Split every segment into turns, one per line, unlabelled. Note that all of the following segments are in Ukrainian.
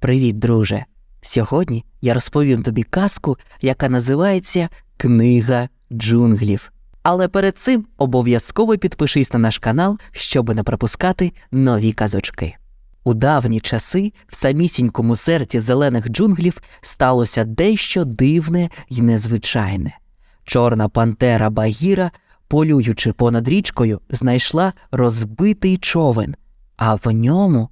Привіт, друже! Сьогодні я розповім тобі казку, яка називається Книга джунглів. Але перед цим обов'язково підпишись на наш канал, щоб не пропускати нові казочки. У давні часи в самісінькому серці зелених джунглів сталося дещо дивне й незвичайне. Чорна пантера Багіра, полюючи понад річкою, знайшла розбитий човен, а в ньому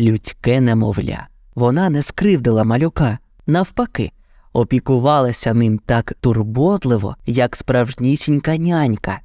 людське немовля. Вона не скривдила малюка, навпаки, опікувалася ним так турботливо, як справжнісінька нянька.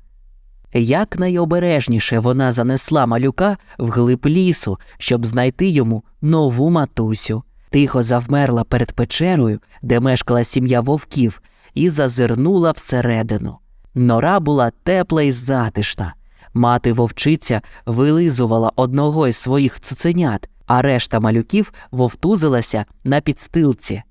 Як найобережніше вона занесла малюка в глиб лісу, щоб знайти йому нову матусю, тихо завмерла перед печерою, де мешкала сім'я вовків, і зазирнула всередину. Нора була тепла і затишна. Мати вовчиця вилизувала одного із своїх цуценят, а решта малюків вовтузилася на підстилці.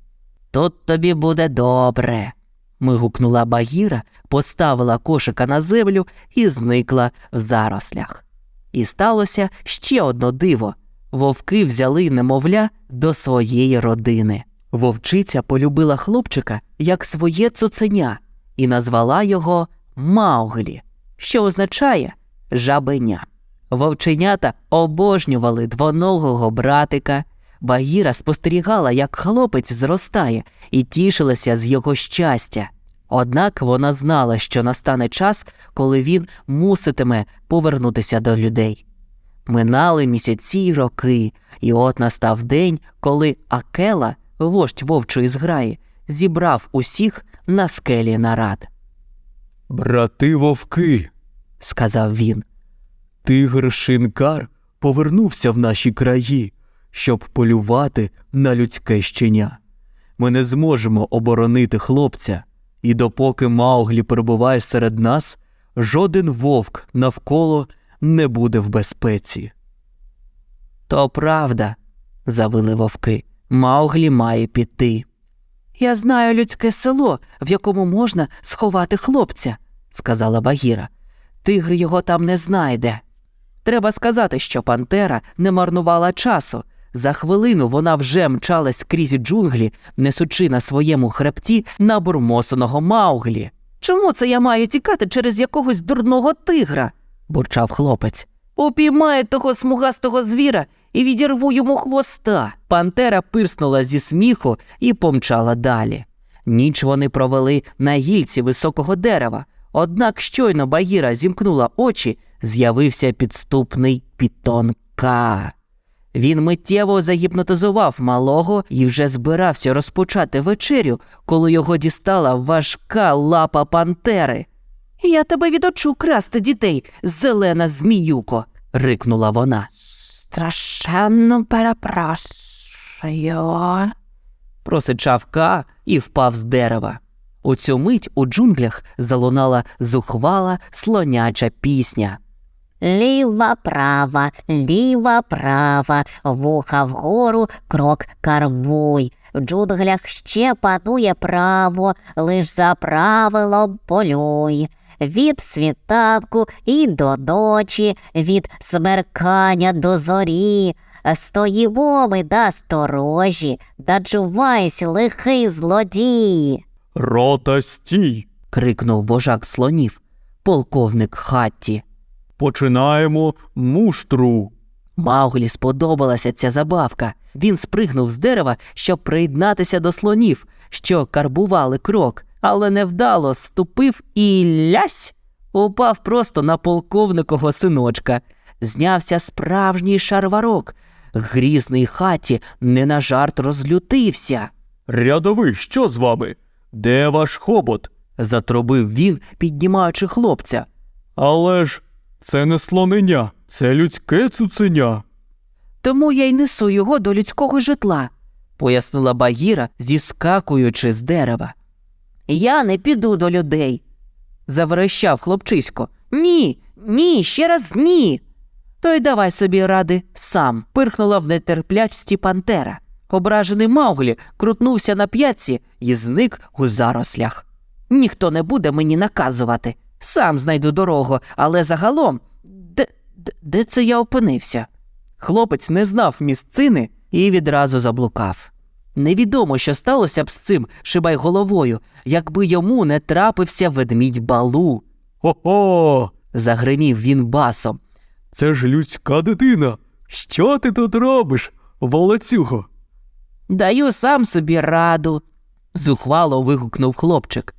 Тут тобі буде добре. Мигукнула Багіра, поставила кошика на землю і зникла в зарослях. І сталося ще одно диво вовки взяли немовля до своєї родини. Вовчиця полюбила хлопчика як своє цуценя і назвала його Мауглі, що означає жабеня. Вовченята обожнювали двоногого братика. Багіра спостерігала, як хлопець зростає, і тішилася з його щастя. Однак вона знала, що настане час, коли він муситиме повернутися до людей. Минали місяці й роки, і от настав день, коли Акела, вождь вовчої зграї, зібрав усіх на скелі нарад.
Брати вовки,
Сказав він.
Тигр Шинкар повернувся в наші краї, щоб полювати на людське щеня. Ми не зможемо оборонити хлопця, і допоки Мауглі перебуває серед нас, жоден вовк навколо не буде в безпеці.
То правда, завили вовки. Мауглі має піти. Я знаю людське село, в якому можна сховати хлопця, сказала Багіра. Тигр його там не знайде. Треба сказати, що Пантера не марнувала часу. За хвилину вона вже мчалась крізь джунглі, несучи на своєму хребті набурмосеного Мауглі. Чому це я маю тікати через якогось дурного тигра? бурчав хлопець. Упіймаю того смугастого звіра і відірву йому хвоста. Пантера пирснула зі сміху і помчала далі. Ніч вони провели на гільці високого дерева. Однак щойно Багіра зімкнула очі, з'явився підступний пітон Ка. Він миттєво загіпнотизував малого і вже збирався розпочати вечерю, коли його дістала важка лапа пантери. Я тебе відочу красти дітей, зелена зміюко, рикнула вона. Страшенно перепрошую. Просичав Ка і впав з дерева. У цю мить у джунглях залунала зухвала слоняча пісня.
Ліва права, ліва права, вуха вгору, крок карбуй. В джунглях ще панує право, лиш за правилом полюй. Від світанку і до ночі, від смеркання до зорі. Стоїмо ми насторожі, начувайся, лихий злодій.
Рота стій!
крикнув вожак слонів, полковник Хатті.
Починаємо муштру.
Мауглі сподобалася ця забавка. Він спригнув з дерева, щоб приєднатися до слонів, що карбували крок, але невдало ступив і лясь упав просто на полковникового синочка. Знявся справжній шарварок. Грізний хаті не на жарт розлютився.
Рядовий, що з вами? Де ваш хобот?
Затрубив він, піднімаючи хлопця.
Але ж це не слонення, це людське цуценя.
Тому я й несу його до людського житла, пояснила Багіра, зіскакуючи з дерева. Я не піду до людей. заверещав хлопчисько. Ні, ні, ще раз ні. То й давай собі ради сам, пирхнула в нетерплячці пантера. Ображений Мауглі крутнувся на п'ятці і зник у зарослях. Ніхто не буде мені наказувати. Сам знайду дорогу, але загалом, де, де, де це я опинився? Хлопець не знав місцини і відразу заблукав. Невідомо, що сталося б з цим шибай головою, якби йому не трапився ведмідь балу.
Хо-хо!
Загримів він басом.
Це ж людська дитина. Що ти тут робиш, волоцюго?
Даю сам собі раду. зухвало вигукнув хлопчик.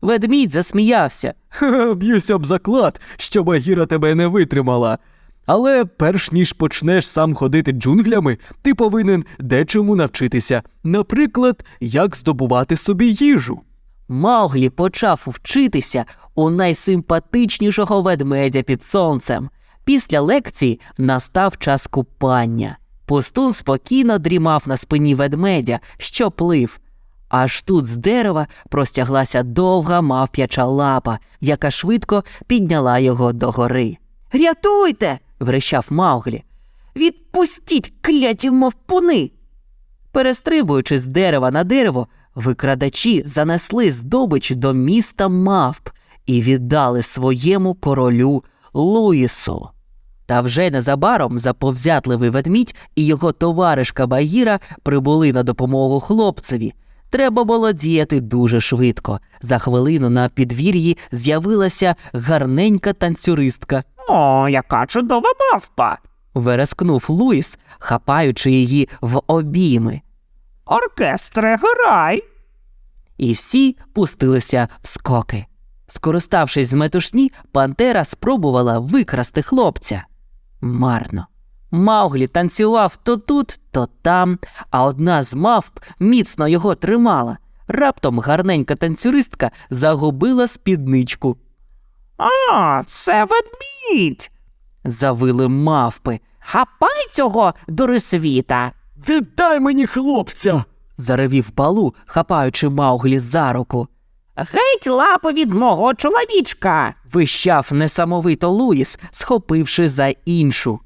Ведмідь засміявся.
Б'юся б заклад, що Багіра тебе не витримала. Але перш ніж почнеш сам ходити джунглями, ти повинен дечому навчитися. Наприклад, як здобувати собі їжу.
Мауглі почав вчитися у найсимпатичнішого ведмедя під сонцем. Після лекції настав час купання. Пустун спокійно дрімав на спині ведмедя, що плив. Аж тут з дерева простяглася довга мавп'яча лапа, яка швидко підняла його догори. Рятуйте. врещав Мауглі. Відпустіть кляті мовпуни. Перестрибуючи з дерева на дерево, викрадачі занесли здобич до міста мавп і віддали своєму королю Луїсу. Та вже незабаром заповзятливий ведмідь і його товаришка Багіра прибули на допомогу хлопцеві. Треба було діяти дуже швидко. За хвилину на підвір'ї з'явилася гарненька танцюристка.
О, яка чудова мавпа!
Верескнув Луїс, хапаючи її в обійми.
Оркестре, грай!
і всі пустилися в скоки. Скориставшись з метушні, пантера спробувала викрасти хлопця. Марно. Мауглі танцював то тут, то там, а одна з мавп міцно його тримала. Раптом гарненька танцюристка загубила спідничку.
А, це ведмідь!
Завили мавпи.
Хапай цього дурисвіта!
Віддай мені хлопця.
Заревів балу, хапаючи Мауглі за руку.
Геть лапу від мого чоловічка!
Вищав несамовито Луїс, схопивши за іншу.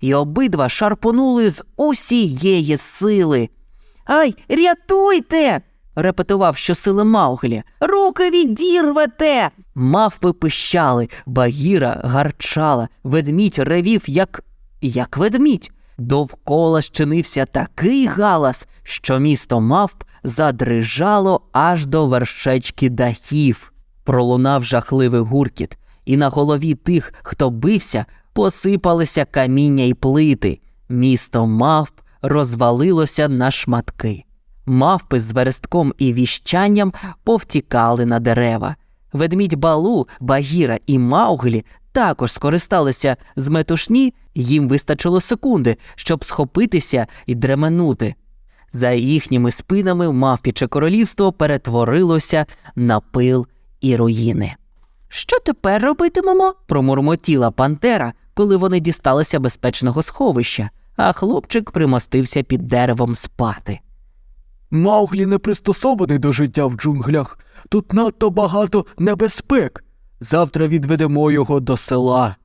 І обидва шарпонули з усієї сили. Ай, рятуйте. репетував щосили Мауглі. Руки відірвете. Мавпи пищали, багіра гарчала, ведмідь ревів, як. як ведмідь. Довкола щинився такий галас, що місто мавп задрижало аж до вершечки дахів. Пролунав жахливий гуркіт, і на голові тих, хто бився, посипалися каміння й плити. Місто мавп розвалилося на шматки. Мавпи з верестком і віщанням повтікали на дерева. Ведмідь Балу, Багіра і Мауглі також скористалися з метушні, їм вистачило секунди, щоб схопитися і дременути. За їхніми спинами мавпіче королівство перетворилося на пил і руїни. Що тепер робитимемо? промурмотіла Пантера, коли вони дісталися безпечного сховища, а хлопчик примостився під деревом спати.
Мауглі не пристосований до життя в джунглях. Тут надто багато небезпек. Завтра відведемо його до села.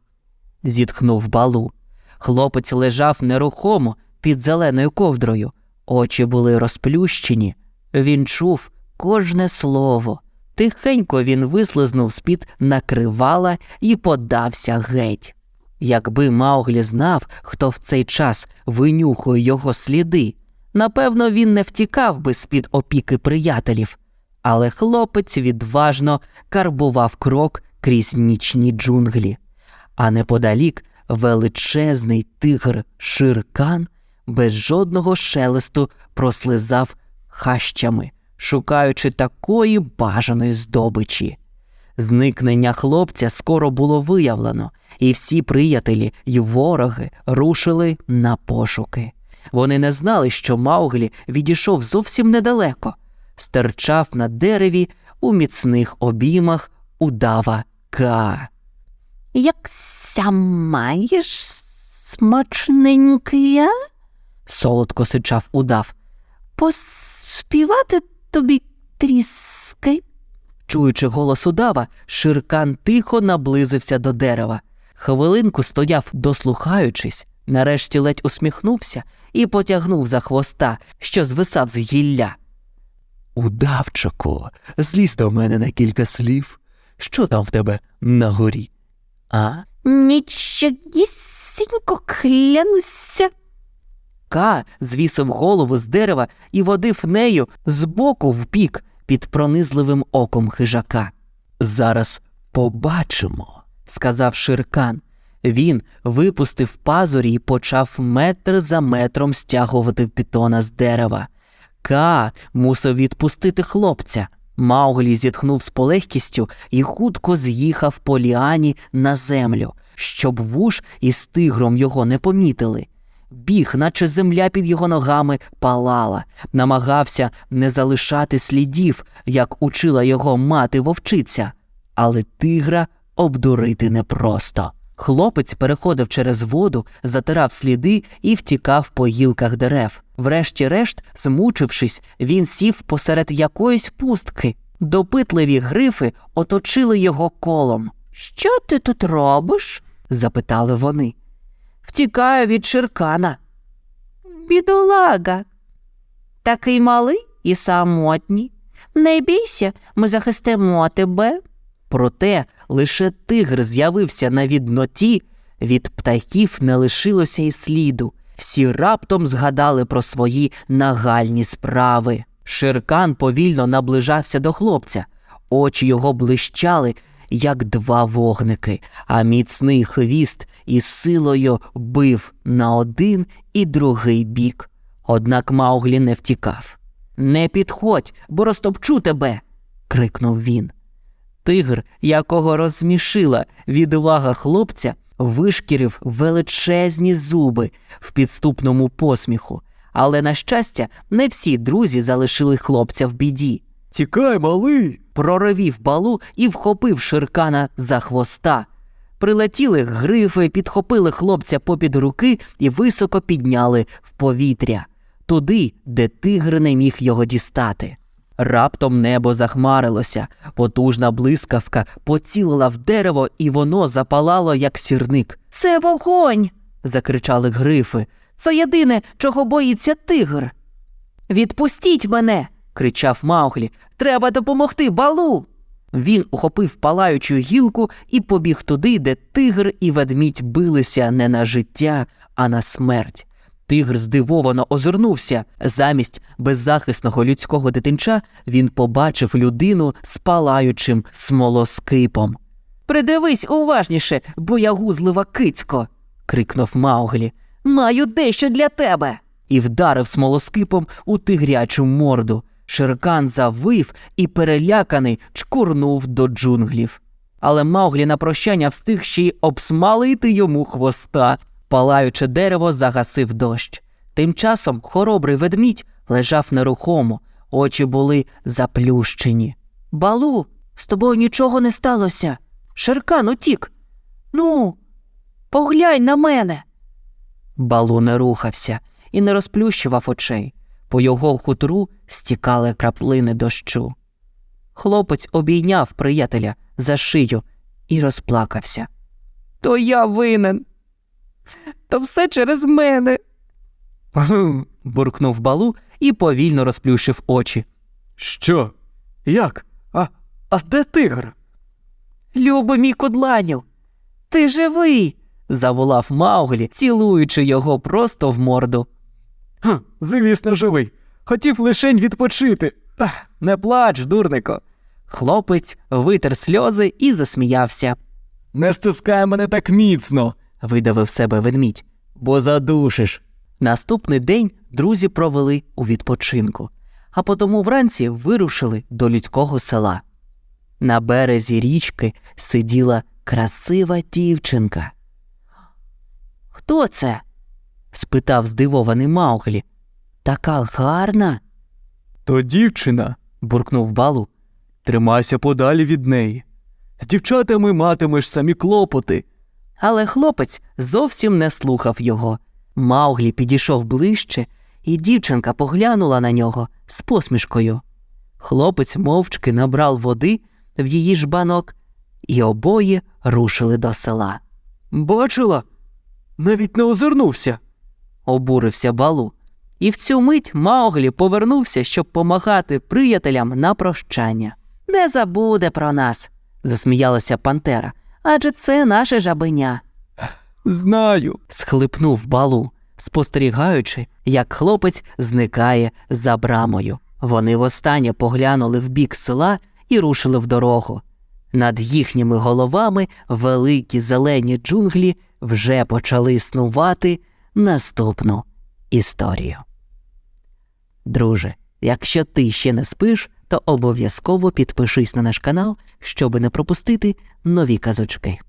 зітхнув балу. Хлопець лежав нерухомо під зеленою ковдрою. Очі були розплющені. Він чув кожне слово. Тихенько він вислизнув з-під накривала і подався геть. Якби Мауглі знав, хто в цей час винюхує його сліди, напевно, він не втікав би з-під опіки приятелів. Але хлопець відважно карбував крок крізь нічні джунглі а неподалік величезний тигр Ширкан без жодного шелесту прослизав хащами, шукаючи такої бажаної здобичі. Зникнення хлопця скоро було виявлено, і всі приятелі й вороги рушили на пошуки. Вони не знали, що Мауглі відійшов зовсім недалеко, стирчав на дереві у міцних обіймах удава Ка.
Як сям маєш смачненький, а?
Солодко сичав удав.
Поспівати тобі тріски?
Чуючи голос удава, Ширкан тихо наблизився до дерева. Хвилинку стояв, дослухаючись, нарешті ледь усміхнувся і потягнув за хвоста, що звисав з гілля.
Удавчику, злізь до мене на кілька слів. Що там в тебе на горі?
А?
Нічогісінько клянуся.
Ка звісив голову з дерева і водив нею з боку в бік під пронизливим оком хижака.
Зараз побачимо.
сказав Ширкан. Він випустив пазурі і почав метр за метром стягувати пітона з дерева. Ка мусив відпустити хлопця. Мауглі зітхнув з полегкістю і хутко з'їхав по ліані на землю, щоб вуш із тигром його не помітили. Біг, наче земля під його ногами палала, намагався не залишати слідів, як учила його мати вовчиця, але тигра обдурити непросто. Хлопець переходив через воду, затирав сліди і втікав по гілках дерев. Врешті-решт, змучившись, він сів посеред якоїсь пустки. Допитливі грифи оточили його колом.
Що ти тут робиш?
запитали вони. Втікаю від ширкана.
Бідолага. Такий малий і самотній. Не бійся, ми захистимо тебе.
Проте лише тигр з'явився на відноті, від птахів не лишилося й сліду. Всі раптом згадали про свої нагальні справи. Ширкан повільно наближався до хлопця, очі його блищали, як два вогники, а міцний хвіст із силою бив на один і другий бік. Однак Мауглі не втікав. Не підходь, бо розтопчу тебе. крикнув він. Тигр, якого розсмішила відвага хлопця, вишкірив величезні зуби в підступному посміху. Але, на щастя, не всі друзі залишили хлопця в біді.
Тікай, малий.
Проривів балу і вхопив ширкана за хвоста. Прилетіли грифи, підхопили хлопця попід руки і високо підняли в повітря, туди, де тигр не міг його дістати. Раптом небо захмарилося, потужна блискавка поцілила в дерево, і воно запалало, як сірник.
Це вогонь.
Закричали грифи. Це єдине, чого боїться тигр. Відпустіть мене. Кричав Мауглі. Треба допомогти балу. Він ухопив палаючу гілку і побіг туди, де тигр і ведмідь билися не на життя, а на смерть. Тигр здивовано озирнувся. Замість беззахисного людського дитинча він побачив людину з палаючим смолоскипом. Придивись уважніше, боягузлива кицько. крикнув Мауглі. Маю дещо для тебе. І вдарив смолоскипом у тигрячу морду. Ширкан завив і переляканий чкурнув до джунглів. Але Мауглі на прощання встиг ще й обсмалити йому хвоста. Палаюче дерево загасив дощ. Тим часом хоробрий ведмідь лежав нерухомо, очі були заплющені.
Балу, з тобою нічого не сталося.
Шеркан утік.
Ну, поглянь на мене.
Балу не рухався і не розплющував очей. По його хутру стікали краплини дощу. Хлопець обійняв приятеля за шию і розплакався. То я винен. То все через мене. буркнув балу і повільно розплющив очі.
Що? Як? А, а де тигр?
Любо мій кудланю, ти живий. заволав Мауглі, цілуючи його просто в морду.
Ха, звісно, живий. Хотів лишень відпочити. Ах, не плач, дурнико.
Хлопець витер сльози і засміявся.
Не стискай мене так міцно,
видавив себе ведмідь.
бо задушиш.
Наступний день друзі провели у відпочинку, а потому вранці вирушили до людського села. На березі річки сиділа красива дівчинка.
Хто це?
Спитав здивований Мауглі. Така гарна.
То дівчина,
буркнув балу.
тримайся подалі від неї. З дівчатами матимеш самі клопоти.
Але хлопець зовсім не слухав його. Мауглі підійшов ближче, і дівчинка поглянула на нього з посмішкою. Хлопець мовчки набрав води в її жбанок, і обоє рушили до села.
Бачила? Навіть не озирнувся.
Обурився балу. І в цю мить Мауглі повернувся, щоб помагати приятелям на прощання. Не забуде про нас, засміялася Пантера, адже це наше жабеня.
Знаю.
схлипнув балу. спостерігаючи, як хлопець зникає за брамою. Вони востаннє поглянули в бік села і рушили в дорогу. Над їхніми головами великі зелені джунглі вже почали снувати наступну історію. Друже, якщо ти ще не спиш, то обов'язково підпишись на наш канал, щоб не пропустити нові казочки.